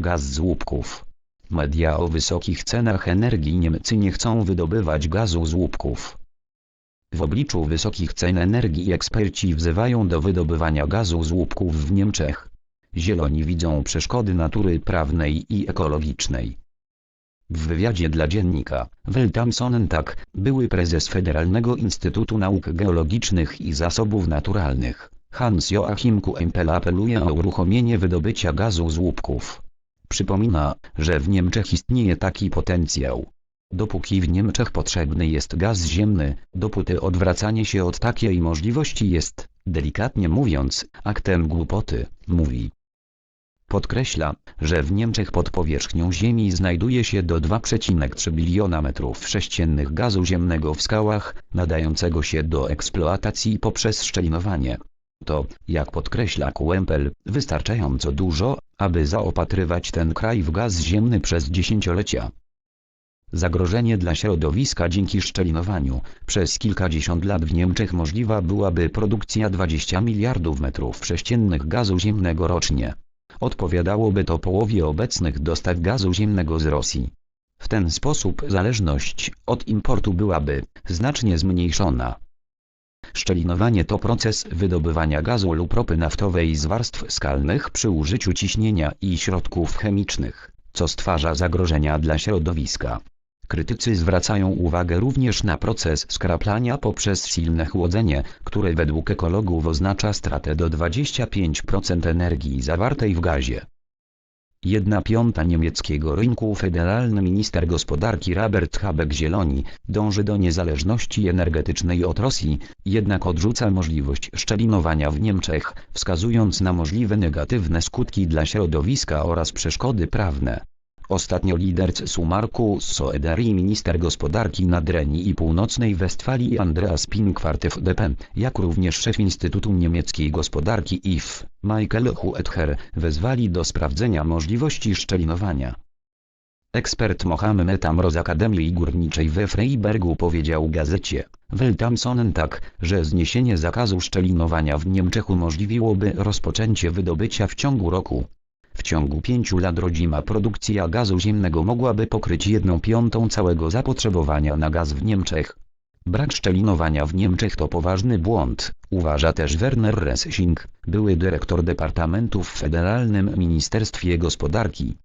gaz z łupków. Media o wysokich cenach energii Niemcy nie chcą wydobywać gazu z łupków. W obliczu wysokich cen energii eksperci wzywają do wydobywania gazu z łupków w Niemczech. Zieloni widzą przeszkody natury prawnej i ekologicznej. W wywiadzie dla dziennika, tak, były prezes Federalnego Instytutu Nauk Geologicznych i Zasobów Naturalnych, Hans Joachim Kuempel apeluje o uruchomienie wydobycia gazu z łupków. Przypomina, że w Niemczech istnieje taki potencjał. Dopóki w Niemczech potrzebny jest gaz ziemny, dopóty odwracanie się od takiej możliwości jest, delikatnie mówiąc, aktem głupoty, mówi. Podkreśla, że w Niemczech pod powierzchnią Ziemi znajduje się do 2,3 biliona metrów sześciennych gazu ziemnego w skałach, nadającego się do eksploatacji poprzez szczelinowanie. To, jak podkreśla Kuempel, wystarczająco dużo, aby zaopatrywać ten kraj w gaz ziemny przez dziesięciolecia. Zagrożenie dla środowiska dzięki szczelinowaniu. Przez kilkadziesiąt lat w Niemczech możliwa byłaby produkcja 20 miliardów metrów sześciennych gazu ziemnego rocznie. Odpowiadałoby to połowie obecnych dostaw gazu ziemnego z Rosji. W ten sposób zależność od importu byłaby znacznie zmniejszona. Szczelinowanie to proces wydobywania gazu lub ropy naftowej z warstw skalnych przy użyciu ciśnienia i środków chemicznych, co stwarza zagrożenia dla środowiska. Krytycy zwracają uwagę również na proces skraplania poprzez silne chłodzenie, które według ekologów oznacza stratę do 25% energii zawartej w gazie. Jedna piąta niemieckiego rynku federalny minister gospodarki Robert Habeck Zieloni dąży do niezależności energetycznej od Rosji, jednak odrzuca możliwość szczelinowania w Niemczech, wskazując na możliwe negatywne skutki dla środowiska oraz przeszkody prawne. Ostatnio lider CSU Markus Soeder i minister gospodarki Nadrenii i Północnej Westfalii Andreas Pinkwart FDP, jak również szef Instytutu Niemieckiej Gospodarki IF, Michael Huether, wezwali do sprawdzenia możliwości szczelinowania. Ekspert Mohamed Amro z Akademii Górniczej we Freibergu powiedział gazecie Weltamsonen tak, że zniesienie zakazu szczelinowania w Niemczech umożliwiłoby rozpoczęcie wydobycia w ciągu roku. W ciągu pięciu lat rodzima produkcja gazu ziemnego mogłaby pokryć jedną piątą całego zapotrzebowania na gaz w Niemczech. Brak szczelinowania w Niemczech to poważny błąd, uważa też Werner Ressing, były dyrektor Departamentu w Federalnym Ministerstwie Gospodarki.